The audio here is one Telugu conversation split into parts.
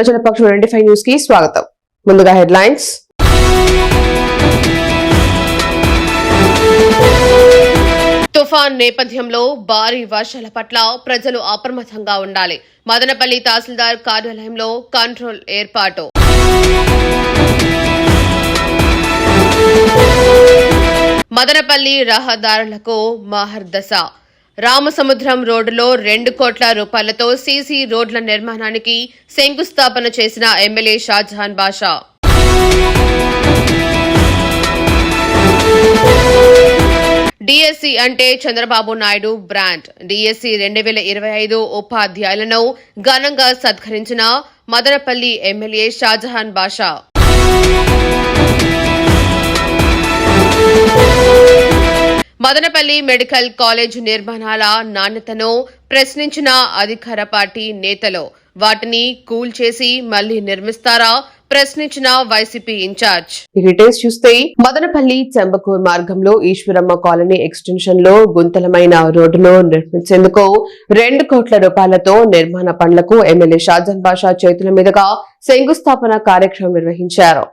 ప్రజల పక్షం ట్వంటీ ఫైవ్ న్యూస్కి స్వాగతం. ముందుగా హెడ్లైన్స్. తుఫాన్ నేపథ్యంలో భారీ వర్షాల పట్ల ప్రజలు అప్రమత్తంగా ఉండాలి. మదనపల్లి తహసీల్దార్ కార్యాలయంలో కంట్రోల్ ఏర్పాటు. మదనపల్లి రహదారులకు మహర్దశ. రామసముద్రం రోడ్డులో రెండు కోట్ల రూపాయలతో సీసీ రోడ్ల నిర్మాణానికి శంకుస్థాపన చేసిన ఎమ్మెల్యే షాజహాన్ బాషా. డిఎస్సి అంటే చంద్రబాబు నాయుడు బ్రాండ్. డిఎస్సి రెండు వేల ఇరవై ఐదు ఉపాధ్యాయులను ఘనంగా సత్కరించిన Madanapalle MLA Shahjahan Basha. Madanapalle medical college నిర్మాణాల నాణ్యతను ప్రశ్నించిన అధికార పార్టీ నేతలు వాటిని కూల్ చేసి మళ్ళీ నిర్మిస్తారా? ప్రశ్నించిన వైసీపీ ఇన్ఛార్జ్. డీటెయిల్స్ చూస్తే మదనపల్లి చెంబకూర్ మార్గంలో ఈశ్వరమ్మ కాలనీ ఎక్స్టెన్షన్లో గుంతలమైన రోడ్డును నిర్మించేందుకు రెండు కోట్ల రూపాయలతో నిర్మాణ పనులకు ఎమ్మెల్యే షాజన్ బాషా చేతుల మీదుగా శంకుస్థాపన కార్యక్రమం నిర్వహించారు.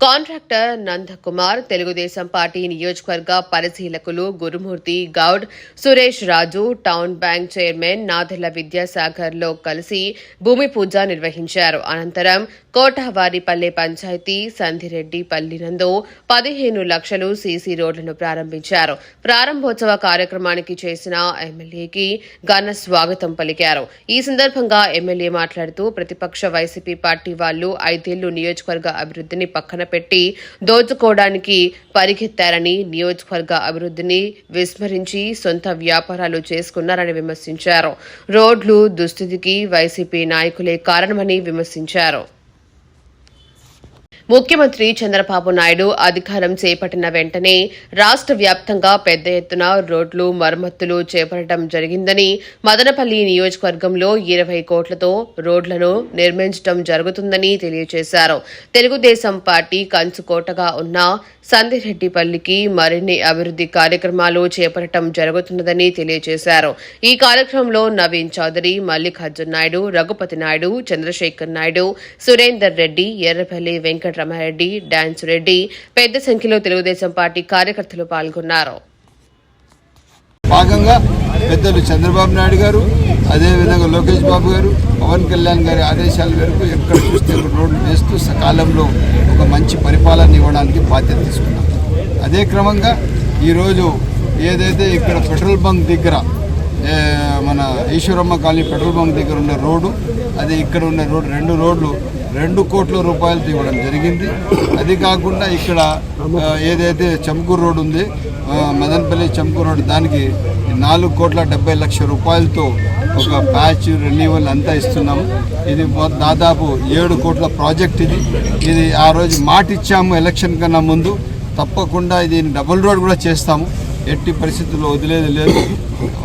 కాంట్రాక్టర్ నందకుమార్ తెలుగుదేశం పార్టీ నియోజకవర్గ పరిశీలకులు Gurumurthy Goud Suresh Raju town bank chairman Nadella విద్యాసాగర్లో కలిసి భూమి పూజ నిర్వహించారు. అనంతరం కోటవారిపల్లె పంచాయతీ సంధిరెడ్డి పల్లి నందు పదిహేను లక్షలు సీసీ రోడ్లను ప్రారంభించారు. ప్రారంభోత్సవ కార్యక్రమానికి చేసిన ఎమ్మెల్యేకి ఘన స్వాగతం పలికారు. ఈ సందర్భంగా ఎమ్మెల్యే మాట్లాడుతూ ప్రతిపక్ష వైసీపీ పార్టీ వాళ్ళు ఐదేళ్ళు నియోజకవర్గ అభివృద్ధిని పక్కన పెట్టి దోచుకోవడానికి పరిగెత్తారని నియోజకవర్గ అభివృద్ధిని విస్మరించి సొంత వ్యాపారాలు చేసుకున్నారని విమర్శించారు. రోడ్లు దుస్థితికి వైసీపీ నాయకులే కారణమని విమర్శించారు. ముఖ్యమంత్రి చంద్రబాబు నాయుడు అధికారం చేపట్టిన వెంటనే రాష్ట్ర వ్యాప్తంగా పెద్ద ఎత్తున రోడ్లు మరమ్మతులు చేపట్టడం జరిగిందని మదనపల్లి నియోజకవర్గంలో ఇరవై కోట్లతో రోడ్లను నిర్మించడం జరుగుతుందని తెలియజేశారు. తెలుగుదేశం పార్టీ కంచుకోటగా ఉన్న సందిరెడ్డిపల్లికి మరిన్ని అభివృద్ధి కార్యక్రమాలు చేపట్టడం జరుగుతున్నదని తెలియజేశారు. ఈ కార్యక్రమంలో నవీన్ చౌదరి మల్లికార్జున్ నాయుడు రఘుపతి నాయుడు చంద్రశేఖర్ నాయుడు సురేందర్ రెడ్డి ఎర్రపల్లి వెంకటరమారెడ్డి డాన్స్ రెడ్డి పెద్ద సంఖ్యలో తెలుగుదేశం పార్టీ కార్యకర్తలు పాల్గొన్నారు. భాగంగా పెద్దలు చంద్రబాబు నాయుడు గారు అదేవిధంగా లోకేష్ బాబు గారు పవన్ కళ్యాణ్ గారి ఆదేశాల మేరకు ఎక్కడ చూస్తే రోడ్లు వేస్తూ సకాలంలో ఒక మంచి పరిపాలన ఇవ్వడానికి బాధ్యత తీసుకున్నాం. అదే క్రమంగా ఈరోజు ఏదైతే ఇక్కడ పెట్రోల్ బంక్ దగ్గర మన ఈశ్వరమ్మ కాలనీ పెట్రోల్ బంక్ దగ్గర ఉన్న రోడ్డు అది ఇక్కడ ఉన్న రోడ్డు రెండు రోడ్లు రెండు కోట్ల రూపాయలతో ఇవ్వడం జరిగింది. అది కాకుండా ఇక్కడ ఏదైతే చంకూరు రోడ్ ఉంది మదనపల్లి చంకూరు రోడ్ దానికి నాలుగు కోట్ల డెబ్బై లక్షల రూపాయలతో ఒక ప్యాచ్ రెన్యువల్ అంతా ఇస్తున్నాము. ఇది దాదాపు ఏడు కోట్ల ప్రాజెక్ట్ ఇది. ఇది ఆ రోజు మాట ఇచ్చాము ఎలక్షన్ కన్నా ముందు. తప్పకుండా ఇది డబుల్ రోడ్ కూడా చేస్తాము. ఎట్టి పరిస్థితుల్లో వదిలేది లేదు.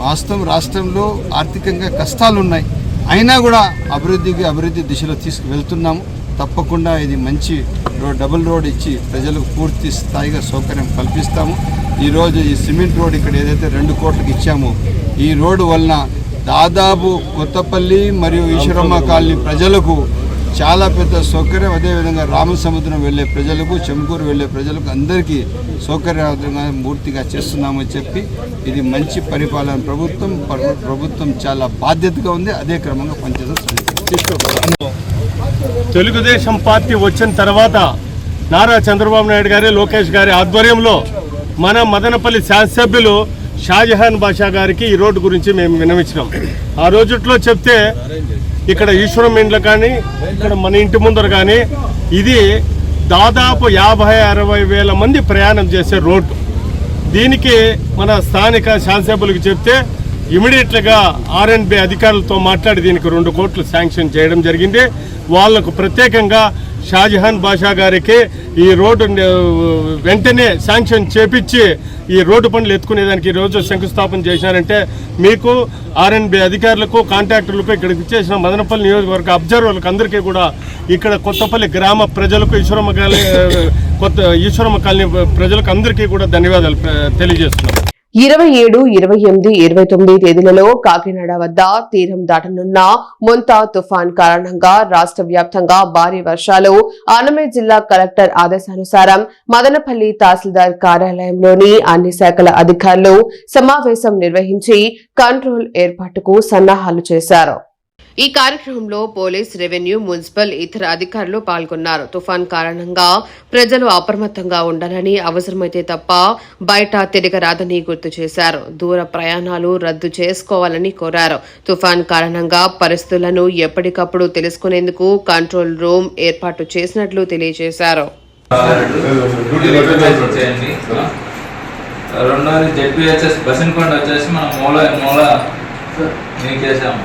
వాస్తవం రాష్ట్రంలో ఆర్థికంగా కష్టాలు ఉన్నాయి అయినా కూడా అభివృద్ధికి అభివృద్ధి దిశలో తీసుకువెళ్తున్నాము తప్పకుండా ఇది మంచి రోడ్ డబుల్ రోడ్ ఇచ్చి ప్రజలకు పూర్తి స్థాయిగా సౌకర్యం కల్పిస్తాము. ఈరోజు ఈ సిమెంట్ రోడ్ ఇక్కడ ఏదైతే రెండు కోట్లకు ఇచ్చామో ఈ రోడ్డు వలన దాదాపు కొత్తపల్లి మరియు ఈశ్వరమ్మ కాలనీ ప్రజలకు చాలా పెద్ద సౌకర్యం. అదేవిధంగా రామసముద్రం వెళ్ళే ప్రజలకు చెంకూరు వెళ్ళే ప్రజలకు అందరికీ సౌకర్యవంతంగా పూర్తిగా చేస్తున్నామని చెప్పి ఇది మంచి పరిపాలన ప్రభుత్వం. ప్ర- ప్రభుత్వం చాలా బాధ్యతగా ఉంది. అదే క్రమంగా పనిచేస్తుంది తెలుగుదేశం పార్టీ వచ్చిన తర్వాత నారా చంద్రబాబు నాయుడు గారి లోకేష్ గారి ఆధ్వర్యంలో మన మదనపల్లి శాసనసభ్యులు షాజహాన్ బాషా గారికి ఈ రోడ్డు గురించి మేము వినమించినాం ఆ రోజుట్లో చెప్తే ఇక్కడ ఈశ్వరం ఇండ్లు కానీ ఇక్కడ మన ఇంటి ముందర కానీ ఇది దాదాపు యాభై అరవై వేల మంది ప్రయాణం చేసే రోడ్డు. దీనికి మన స్థానిక శాసనసభ్యులకు చెప్తే ఇమీడియట్గా ఆర్ఎండ్బి అధికారులతో మాట్లాడి దీనికి రెండు కోట్లు శాంక్షన్ చేయడం జరిగింది. వాళ్ళకు ప్రత్యేకంగా షాజహాన్ బాషా గారికి ఈ రోడ్డు వెంటనే శాంక్షన్ చేపించి ఈ రోడ్డు పనులు ఎత్తుకునేదానికి ఈ రోజు శంకుస్థాపన చేశారంటే మీకు ఆర్ఎన్బి అధికారులకు కాంట్రాక్టర్లకు ఇక్కడికి ఇచ్చేసిన మదనపల్లి నియోజకవర్గ అబ్జర్వర్లకు అందరికీ కూడా ఇక్కడ కొత్తపల్లి గ్రామ ప్రజలకు ఈశ్వరమ్మ కాలనీ కొత్త ఈశ్వరమ్మ కాలనీ ప్రజలకు అందరికీ కూడా ధన్యవాదాలు తెలియజేస్తున్నాను తెలియజేస్తున్నాం. ఇరవై ఏడు ఇరవై ఎనిమిది ఇరవై తొమ్మిది తేదీలలో కాకినాడ వద్ద తీరం దాటనున్న ముంతా తుఫాన్ కారణంగా రాష్ట్ర వ్యాప్తంగా భారీ వర్షాలు ఆనమే జిల్లా కలెక్టర్ ఆదేశానుసారం మదనపల్లి తహసీల్దార్ కార్యాలయంలోని అన్ని శాఖల అధికారులు సమావేశం నిర్వహించి కంట్రోల్ ఏర్పాటుకు సన్నాహాలు చేశారు. ఈ కార్యక్రమంలో పోలీస్ రెవెన్యూ మున్సిపల్ ఇతర అధికారులు పాల్గొన్నారు. తుఫాన్ కారణంగా ప్రజలు అప్రమత్తంగా ఉండాలని అవసరమైతే తప్ప బయట తిరగరాదని గుర్తు చేశారు. దూర ప్రయాణాలు రద్దు చేసుకోవాలని కోరారు. తుఫాన్ కారణంగా పరిస్థితులను ఎప్పటికప్పుడు తెలుసుకునేందుకు కంట్రోల్ రూమ్ ఏర్పాటు చేసినట్లు తెలియజేశారు. రెండోది జెడ్పిహెచ్ఎస్ బసన్కొండ వచ్చేసి మనం మూల మూల నీకేసాము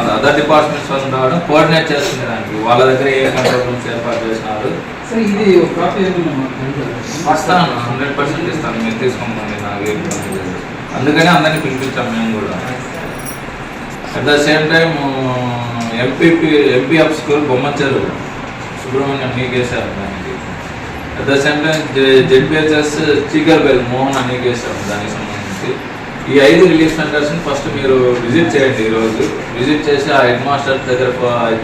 అదర్ డిపార్ట్మెంట్స్ వాళ్ళు రావడం కోఆర్డినేట్ చేస్తుంది దానికి. వాళ్ళ దగ్గర ఏ కంట్రోల్ రూమ్స్ ఏర్పాటు చేసినారు? ఇస్తాను హండ్రెడ్ పర్సెంట్ ఇస్తాను. మీరు తీసుకోండి నాకు. అందుకని అందరినీ పిలిపించాం మేము కూడా. At the same time MPP MPF school Bommacheru Subrahmanyam నీకేశారు దానికి. At the same time ZPHS Cheekarbel Mohan నీకేశారు దానికి ఈ ఐదు రిలీఫ్ సెంటర్స్ని ఫస్ట్ మీరు విజిట్ చేయండి ఈరోజు. విజిట్ చేసి ఆ హెడ్ మాస్టర్ దగ్గర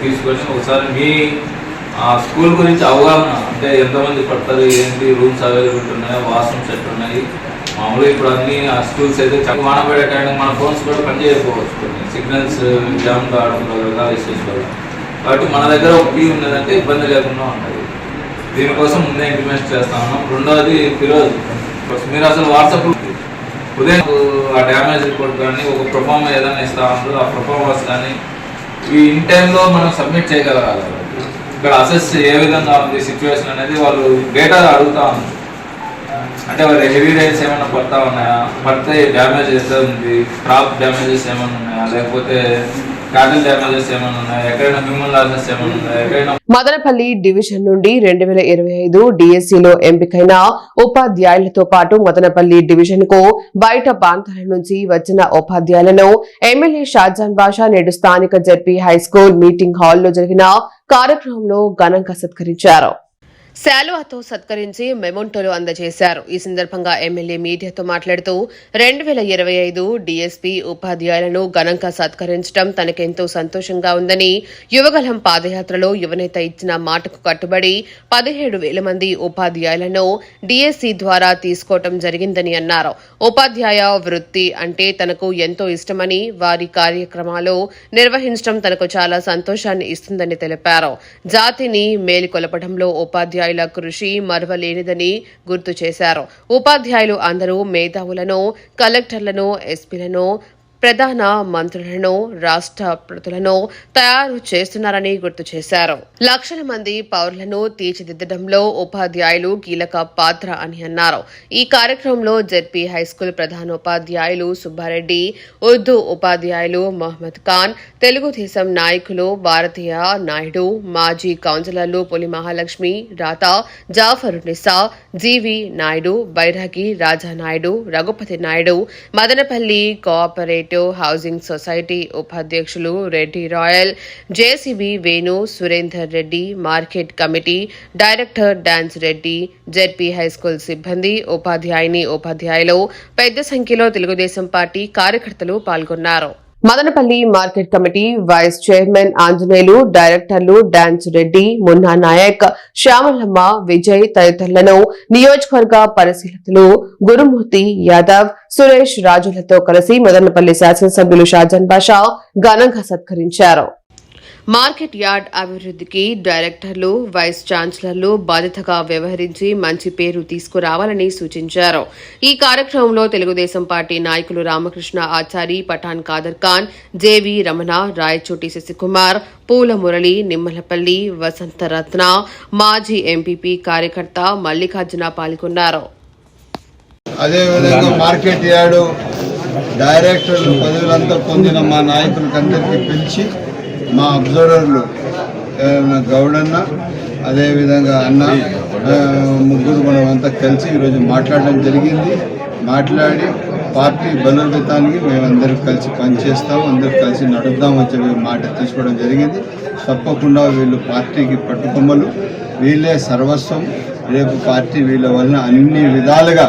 తీసుకొని ఒకసారి మీ ఆ స్కూల్ గురించి అవగాహన అంటే ఎంతమంది పడతారు ఏంటి రూమ్స్ అవైలబుల్ ఉన్నాయి వాష్రూమ్స్ ఎట్లా ఉన్నాయి. మామూలుగా ఇప్పుడు అన్ని ఆ స్కూల్స్ అయితే చక్క వాన పడే టైం మన ఫోన్స్ కూడా పనిచేయకపోవచ్చు కొన్ని. సిగ్నల్స్ జామ్ కావడం రకరకాల ఇష్యూస్ వల్ల. కాబట్టి మన దగ్గర ఒక టీ ఉన్నదంటే ఇబ్బంది లేకుండా ఉంటుంది దీనికోసం ముందే ఇంప్లిమెంట్ చేస్తా ఉన్నాం. రెండవది ఫిరోజ్. మీరు అసలు వాట్సాప్ ఉదయం ఆ డ్యామేజ్ రిపోర్ట్ కానీ ఒక ప్రొఫార్మ ఏదైనా ఇస్తా ఉంటారు ఆ ప్రొఫార్మర్స్ కానీ ఈ ఇన్ టైంలో మనం సబ్మిట్ చేయగలగాలి. ఇక్కడ అసెస్ ఏ విధంగా ఉంది సిచ్యువేషన్ అనేది వాళ్ళు డేటా అడుగుతా ఉన్నారు. అంటే వాళ్ళ హెవీ రైన్స్ ఏమైనా పడతా ఉన్నాయా? పడితే డ్యామేజ్ ఎంత ఉంది క్రాప్ డ్యామేజెస్ ఏమైనా ఉన్నాయా? లేకపోతే మదనపల్లి డివిజన్ నుండి రెండు వేల ఇరవై ఐదు డిఎస్సిలో ఎంపికైన ఉపాధ్యాయులతో పాటు మదనపల్లి డివిజన్కు బయట ప్రాంతాల నుంచి వచ్చిన ఉపాధ్యాయులను ఎమ్మెల్యే షాజాన్ బాషా నేడు స్థానిక జెడ్పీ హైస్కూల్ మీటింగ్ హాల్లో జరిగిన కార్యక్రమంలో ఘనంగా సత్కరించారు. శాలువాతో సత్కరించి మెమోంటోలు అందజేశారు. ఈ సందర్భంగా ఎమ్మెల్యే మీడియాతో మాట్లాడుతూ రెండు వేల ఇరవై ఐదు డీఎస్పీ ఉపాధ్యాయులను ఘనంగా సత్కరించడం తనకెంతో సంతోషంగా ఉందని యువగలం పాదయాత్రలో యువనేత ఇచ్చిన మాటకు కట్టుబడి పదిహేడు వేల మంది ఉపాధ్యాయులను డీఎస్సీ ద్వారా తీసుకోవటం జరిగిందని అన్నారు. ఉపాధ్యాయ వృత్తి అంటే తనకు ఎంతో ఇష్టమని వారి కార్యక్రమాలు నిర్వహించడం తనకు చాలా సంతోషాన్ని ఇస్తుందని తెలిపారు. జాతిని మేలుకొలపడంలో ఉపాధ్యాయులు కృషి మరవలేనిదని గుర్తు చేశారు. ఉపాధ్యాయులు అందరూ మేధావులను కలెక్టర్లను ఎస్పీలను ప్రధాన మంత్రులను రాష్ట్ర ప్రతులను తయారు చేస్తున్నారని గుర్తు చేశారు. లక్షల మంది పౌరులను తీర్చిదిద్దడంలో ఉపాధ్యాయులు కీలక పాత్ర అని అన్నారు. ఈ కార్యక్రమంలో జెడ్పీ హైస్కూల్ ప్రధానోపాధ్యాయులు సుబ్బారెడ్డి ఉర్దూ ఉపాధ్యాయులు మహమ్మద్ ఖాన్ తెలుగుదేశం నాయకులు భారతీయ నాయుడు మాజీ కౌన్సిలర్లు పులి మహాలక్ష్మి రాత Jafar Nisa G V Naidu Bairagi Raja Naidu Raghupathi Naidu Madanapalle cooperative housing society ఉపాధ్యక్షులు Reddy royal JCB Venu Surender Reddy market committee director dance Reddy ZP high school సిబ్బంది ఉపాధ్యాయుని ఉపాధ్యాయులు పెద్ద సంఖ్యలో తెలుగుదేశం పార్టీ కార్యకర్తలు పాల్గొన్నారు. Madanapalle market committee vice chairman Anjaneyulu డైరెక్టర్లు డాన్స్ రెడ్డి మున్నా నాయక్ శ్యామలమ్మ విజయ్ తదితరులను నియోజకవర్గ పరిశీలకులు గురుమూర్తి యాదవ్ సురేష్ రాజులతో కలిసి మదనపల్లి శాసనసభ్యులు షాజన్ బాషా ఘనంగా సత్కరించారు. మార్కెట్ యార్డ్ అభివృద్ధికి డైరెక్టర్లు వైస్ ఛాన్సలర్లు బాధ్యతగా వ్యవహరించి మంచి పేరు తీసుకురావాలని సూచించారు. ఈ కార్యక్రమంలో తెలుగుదేశం పార్టీ నాయకులు రామకృష్ణ ఆచారి పఠాన్ కాదర్ ఖాన్ జేవి రమణ రాయచోటి శశికుమార్ పూల మురళి నిమ్మలపల్లి వసంతరత్న మాజీ ఎంపీపీ కార్యకర్త మల్లికార్జున పాల్గొన్నారు. అదేవిధంగా మార్కెట్ యార్డు పదవులంతా పొందిన మా నాయకులకందరికీ పిలిచి మా అబ్జర్వర్లు గౌడన్న అదేవిధంగా అన్న ముగ్గురు మనం అంతా కలిసి ఈరోజు మాట్లాడడం జరిగింది. మాట్లాడి పార్టీ బలోపేతానికి మేమందరం కలిసి పనిచేస్తాం అందరూ కలిసి నడుద్దామని చెప్పి మాట తీసుకోవడం జరిగింది. తప్పకుండా వీళ్ళు పార్టీకి పట్టుకొమ్మలు. వీళ్ళే సర్వస్వం. రేపు పార్టీ వీళ్ళ వలన అన్ని విధాలుగా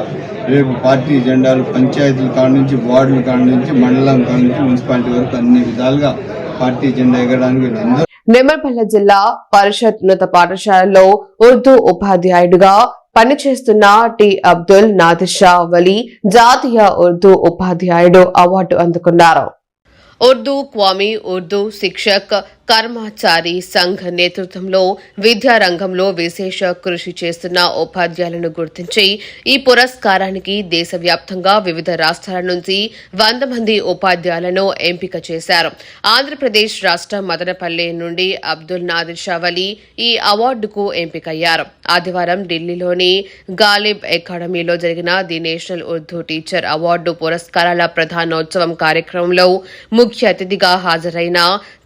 రేపు పార్టీ జెండాలు పంచాయతీల కాడ నుంచి వార్డుల కాడ నుంచి మండలం కాడ నుంచి మున్సిపాలిటీ వరకు అన్ని విధాలుగా పార్టీ జెండా వీళ్ళందరూ నిమ్మపల్లి జిల్లా పరిషత్ ఉన్నత పాఠశాలలో ఉర్దూ ఉపాధ్యాయుడిగా పనిచేస్తున్న టి అబ్దుల్ నాదిర్ షా వలీ జాతీయ ఉర్దూ ఉపాధ్యాయుడు అవార్డు అందుకున్నారు. ఉర్దూ క్వామి ఉర్దూ శిక్షక్ కర్మాచారి సంఘ్ నేతృత్వంలో విద్యారంగంలో విశేష కృషి చేస్తున్న ఉపాధ్యాయులను గుర్తించి ఈ పురస్కారానికి దేశవ్యాప్తంగా వివిధ రాష్ట్రాల నుంచి వంద మంది ఉపాధ్యాయులను ఎంపిక చేశారు. ఆంధ్రప్రదేశ్ రాష్ట్ర మదనపల్లె నుండి అబ్దుల్ నాదిర్ షావలి ఈ అవార్డుకు ఎంపికయ్యారు. ఆదివారం ఢిల్లీలోని గాలిబ్ అకాడమీలో జరిగిన the national Urdu teacher award పురస్కారాల ప్రధానోత్సవం కార్యక్రమంలో ముఖ్య అతిథిగా హాజరైన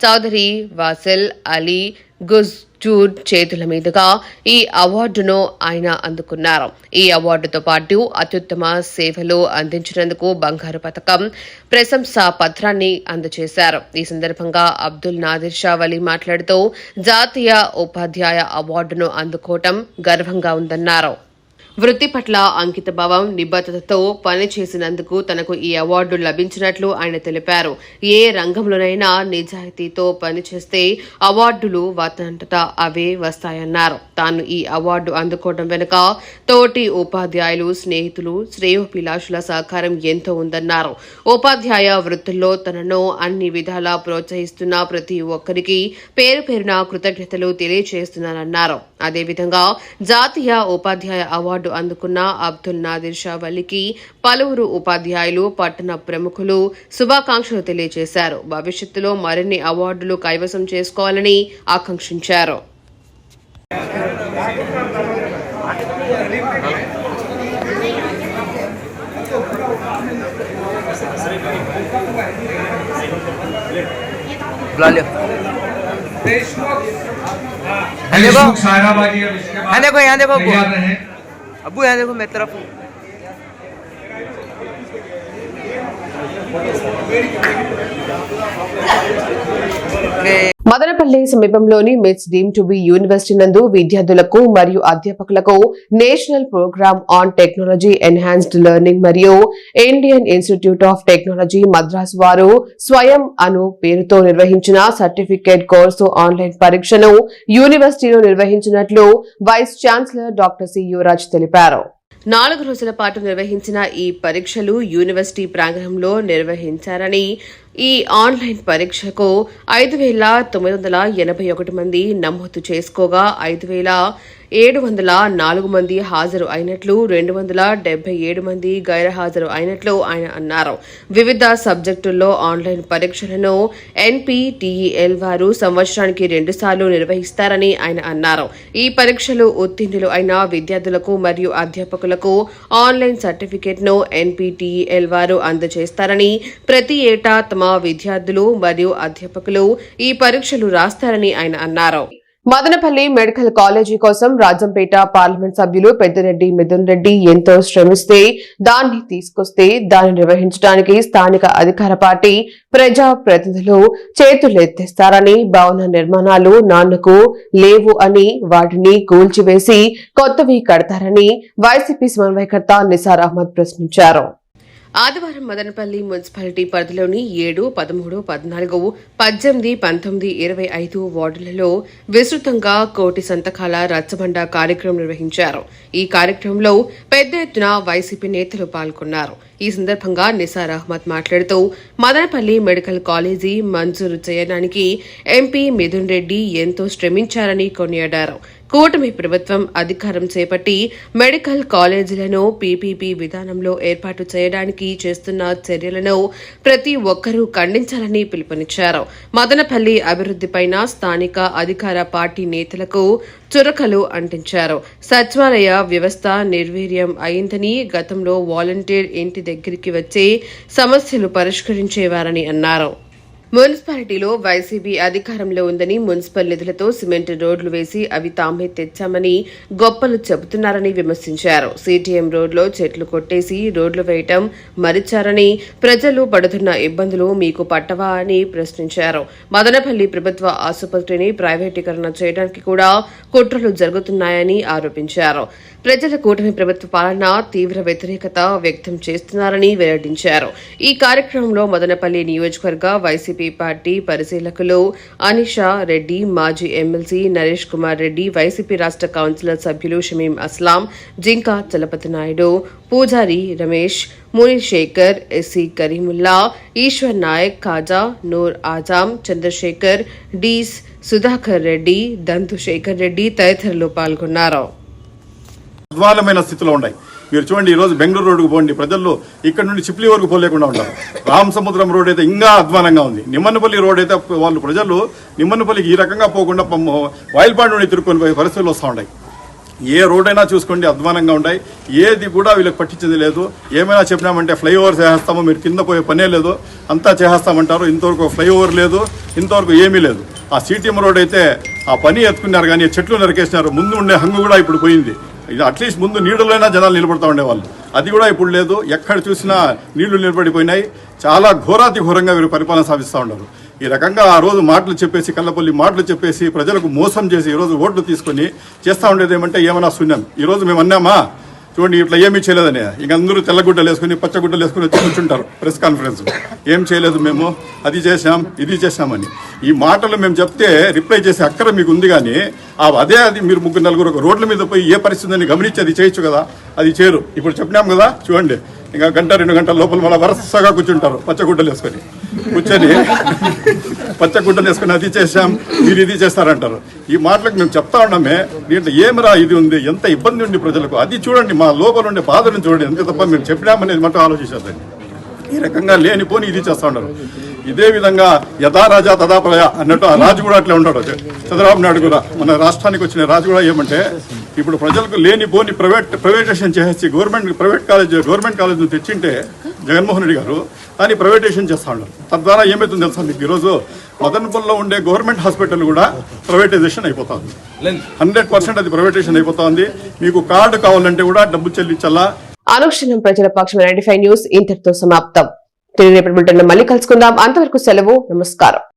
చౌదరి వాసిల్ అలీ గుజ్జూర్ చేతుల మీదుగా ఈ అవార్డును ఆయన అందుకున్నారు. ఈ అవార్డుతో పాటు అత్యుత్తమ సేవలు అందించినందుకు బంగారు పథకం ప్రశంసా పత్రాన్ని అందజేశారు. ఈ సందర్భంగా అబ్దుల్ నాదిర్ షా మాట్లాడుతూ జాతీయ ఉపాధ్యాయ అవార్డును అందుకోవటం గర్వంగా ఉందన్నారు. వృత్తి పట్ల అంకిత భావం నిబద్ధతతో పనిచేసినందుకు తనకు ఈ అవార్డు లభించినట్లు ఆయన తెలిపారు. ఏ రంగంలోనైనా నిజాయితీతో పనిచేస్తే అవార్డులు వాటంతటా అవే వస్తాయన్నారు. తాను ఈ అవార్డు అందుకోవడం వెనుక తోటి ఉపాధ్యాయులు స్నేహితులు శ్రేయోభిలాషుల సహకారం ఎంతో ఉందన్నారు. ఉపాధ్యాయ వృత్తుల్లో తనను అన్ని విధాలా ప్రోత్సహిస్తున్న ప్రతి ఒక్కరికి పేరు పేరున కృతజ్ఞతలు తెలియజేస్తున్నానన్నారు. అదేవిధంగా జాతీయ ఉపాధ్యాయ అవార్డు అందుకున్న అబ్దుల్ నాదిర్ షా వలికి పలువురు ఉపాధ్యాయులు పట్టణ ప్రముఖులు శుభాకాంక్షలు తెలియజేశారు. భవిష్యత్తులో మరిన్ని అవార్డులు కైవసం చేసుకోవాలని ఆకాంక్షించారు. Blalya. हाँ, हाँ, देखो। यहाँ देखो यहाँ देखो अबू अबू यहाँ देखो मेरी तरफ़ हूँ। మదనపల్లి సమీపంలోని మిట్స్ డీమ్ టు బి యూనివర్సిటీ నందు విద్యార్థులకు మరియు అధ్యాపకులకు national programme on technology enhanced learning మరియు Indian institute of technology Madras వారు స్వయం అను పేరుతో నిర్వహించిన సర్టిఫికేట్ కోర్సు ఆన్లైన్ పరీక్షను యూనివర్సిటీలో నిర్వహించినట్లు vice chancellor doctor C Yuvaraj తెలిపారు. నాలుగు రోజుల పాటు నిర్వహించిన ఈ పరీక్షలు యూనివర్సిటీ ప్రాంగణంలో నిర్వహించారని ఈ ఆన్లైన్ పరీక్షకు ఐదు వేల తొమ్మిది వందల ఎనభై ఒకటి మంది నమోదు చేసుకోగా ఐదు వేల ఏడు వందల నాలుగు మంది హాజరు అయినట్లు రెండు వందల డెబ్బై ఏడు మంది గైర్హాజరు అయినట్లు ఆయన అన్నారు. వివిధ సబ్జెక్టుల్లో ఆన్లైన్ పరీక్షలను ఎన్పీటీఈఎల్ వారు సంవత్సరానికి రెండుసార్లు నిర్వహిస్తారని ఆయన అన్నారు. ఈ పరీక్షలు ఉత్తీర్ణులు అయిన విద్యార్థులకు మరియు అధ్యాపకులకు ఆన్లైన్ సర్టిఫికేట్ను ఎన్పీటీఈఎల్ వారు అందజేస్తారని ప్రతి ఏటా తమ విద్యార్థులు మరియు అధ్యాపకులు ఈ పరీక్షలు రాస్తారని ఆయన అన్నారు. మదనపల్లి మెడికల్ కాలేజీ కోసం రాజంపేట పార్లమెంట్ సభ్యులు పెద్దిరెడ్డి మిథున్ రెడ్డి ఎంతో శ్రమిస్తే దాన్ని తీసుకొస్తే దాన్ని నిర్వహించడానికి స్థానిక అధికార పార్టీ ప్రజా ప్రతినిధులు చేతులెత్తేస్తారని భవన నిర్మాణాలు నాన్నకు లేవు అని వాటిని కూల్చివేసి కొత్తవి కడతారని వైసీపీ సమన్వయకర్త నిసార్ అహ్మద్ ప్రశ్నించారు. ఆదివారం మదనపల్లి మున్సిపాలిటీ పరిధిలోని ఏడు పదమూడు పద్నాలుగు పద్దెనిమిది పంతొమ్మిది ఇరవై ఐదు వార్డులలో విస్తృతంగా కోటి సంతకాల రచ్చబండ కార్యక్రమం నిర్వహించారు. ఈ కార్యక్రమంలో పెద్ద ఎత్తున వైసీపీ నేతలు పాల్గొన్నారు. ఈ సందర్భంగా నిసార్ అహ్మద్ మాట్లాడుతూ మదనపల్లి మెడికల్ కాలేజీ మంజూరు చేయడానికి ఎంపీ మిథున్ రెడ్డి ఎంతో శ్రమించారని కొనియాడారు. కూటమి ప్రభుత్వం అధికారం చేపట్టి మెడికల్ కాలేజీలను పీపీపీ విధానంలో ఏర్పాటు చేయడానికి చేస్తున్న చర్యలను ప్రతి ఒక్కరూ ఖండించాలని పిలుపునిచ్చారు. మదనపల్లి అభివృద్ధిపైన స్థానిక అధికార పార్టీ నేతలకు చురకలు అంటించారు. సచివాలయ వ్యవస్థ నిర్వీర్యం అయిందని గతంలో వాలంటీర్ ఇంటి దగ్గరికి వచ్చి సమస్యలు పరిష్కరించేవారని అన్నారు. మున్సిపాలిటీలో వైసీపీ అధికారంలో ఉందని మున్సిపల్ నిధులతో సిమెంట్ రోడ్లు వేసి అవి తామే తెచ్చామని గొప్పలు చెబుతున్నారని విమర్శించారు. సిటిఎం రోడ్లో చెట్లు కొట్టేసి రోడ్లు వేయటం మరిచారని ప్రజలు పడుతున్న ఇబ్బందులు మీకు పట్టవా అని ప్రశ్నించారు. మదనపల్లి ప్రభుత్వ ఆసుపత్రిని ప్రైవేటీకరణ చేయడానికి కూడా కుట్రలు జరుగుతున్నాయని ఆరోపించారు. ప్రజల కూటమి ప్రభుత్వ పాలన తీవ్ర వ్యతిరేకత వ్యక్తం చేస్తున్నారని వెల్లడించారు. ఈ కార్యక్రమంలో మదనపల్లి నియోజకవర్గ వైసీపీ పార్టీ పరిశీలకులు అనిషా రెడ్డి మాజీ ఎమ్మెల్సీ నరేష్ కుమార్ రెడ్డి వైసీపీ రాష్ట్ర కౌన్సిలర్ సభ్యులు షమీం అస్లాం జింకా చలపతి నాయుడు పూజారి రమేష్ మునిశేఖర్ శేఖర్ ఎస్సీ కరీముల్లా ఈశ్వర్ నాయక్ ఖాజా నూర్ ఆజాం చంద్రశేఖర్ డీస్ సుధాకర్ రెడ్డి దంతు శేఖర్ రెడ్డి తదితరులు పాల్గొన్నారు. అధ్వానమైన స్థితిలో ఉన్నాయి. మీరు చూడండి ఈ రోజు బెంగళూరు రోడ్డుకు పోండి. ప్రజల్లో ఇక్కడ నుండి చిప్లి వరకు పోలేకుండా ఉంటారు. రామసముద్రం రోడ్ అయితే ఇంకా అధ్వానంగా ఉంది. నిమ్మన్నపల్లి రోడ్ అయితే వాళ్ళు ప్రజలు నిమ్మన్నపల్లికి ఈ రకంగా పోకుండా వాయిల్పాడు నుండి తిరుక్కొని పోయే పరిస్థితులు వస్తూ ఉన్నాయి. ఏ రోడ్ అయినా చూసుకోండి అధ్వానంగా ఉన్నాయి. ఏది కూడా వీళ్ళకి పట్టించింది లేదు. ఏమైనా చెప్పినామంటే ఫ్లైఓవర్ చేస్తామో మీరు కింద పోయే పనే లేదు. అంతా చేస్తామంటారు ఇంతవరకు ఫ్లైఓవర్ లేదు ఇంతవరకు ఏమీ లేదు. ఆ సిటిఎం రోడ్ అయితే ఆ పని ఎత్తుకున్నారు కానీ చెట్లు నరికేసినారు. ముందు ఉండే హంగు కూడా ఇప్పుడు పోయింది. ఇది అట్లీస్ట్ ముందు నీళ్ళలోనే జనాలు నిలబడతా ఉండేవాళ్ళు. అది కూడా ఇప్పుడు లేదు. ఎక్కడ చూసినా నీళ్ళు నిలబడిపోయినాయి. చాలా ఘోరాతి ఘోరంగా వీరు పరిపాలన సాధిస్తూ ఉన్నారు. ఈ రకంగా ఆ రోజు మాటలు చెప్పేసి కల్లపల్లి మాటలు చెప్పేసి ప్రజలకు మోసం చేసి ఈరోజు ఓట్లు తీసుకొని చేస్తూ ఉండేది ఏమంటే ఏమన్నా శూన్యం ఈరోజు మేము అన్నామా? చూడండి ఇట్లా ఏమీ చేయలేదని. ఇక అందరూ తెల్లగుడ్డలు వేసుకుని పచ్చగుడ్డలు వేసుకుని వచ్చి కూర్చుంటారు ప్రెస్ కాన్ఫరెన్స్. ఏం చేయలేదు మేము. అది చేసాం ఇది చేసామని ఈ మాటలు మేము చెప్తే రిప్లై చేసే అక్కర మీకు ఉంది కానీ అదే అది మీరు ముగ్గురు నలుగురు ఒక రోడ్ల మీద పోయి ఏ పరిస్థితి అని గమనించి అది చేయొచ్చు కదా? అది చేయరు. ఇప్పుడు చెప్పినాం కదా చూడండి. ఇంకా గంట రెండు గంటల లోపల మళ్ళీ వరుసగా కూర్చుంటారు పచ్చగుడ్డలు వేసుకొని. కూర్చొని పచ్చగుడ్డలు వేసుకొని అది చేసాం మీరు ఇది చేస్తారంటారు. ఈ మాటలకు మేము చెప్తా ఉన్నామే దీంట్లో ఏమిరా ఇది ఉంది ఎంత ఇబ్బంది ఉంది ప్రజలకు? అది చూడండి మా లోపల ఉండే బాధను చూడండి ఎంత తప్ప మేము చెప్పినామనేది మాత్రం ఆలోచించద్దండి. ఈ రకంగా లేనిపోని ఇది చేస్తా ఉన్నారు. ఇదే విధంగా యథా రాజా తదా ప్రజ అన్నట్టు ఆ రాజు కూడా అట్లే ఉంటాడు. చంద్రబాబు నాయుడు కూడా మన రాష్ట్రానికి వచ్చిన రాజు కూడా ఏమంటే ఇప్పుడు ప్రజలకు లేనిపోని ప్రైవేట్ ప్రైవేటేషన్ చేసి government private college government college తెచ్చింటే Jaganmohan Reddy గారు దాన్ని ప్రైవేటేషన్ చేస్తా ఉన్నారు. తద్వారా ఏమవుతుందో తెలుసా మీకు? ఈరోజు మదనపల్లిలో ఉండే గవర్నమెంట్ హాస్పిటల్ కూడా ప్రైవేటైజేషన్ అయిపోతుంది హండ్రెడ్ పర్సెంట్ అది ప్రైవేటేషన్ అయిపోతుంది మీకు కార్డు కావాలంటే కూడా డబ్బు చెల్లించాలా? అనుక్షణం ప్రజల పక్షం నైన్టీ ఫైవ్ న్యూస్ ఇంతటితో సమాప్తం. తిరిగి రేపటి బులెటిన్లో మళ్ళీ కలుసుకుందాం. అంతవరకు సెలవు నమస్కారం.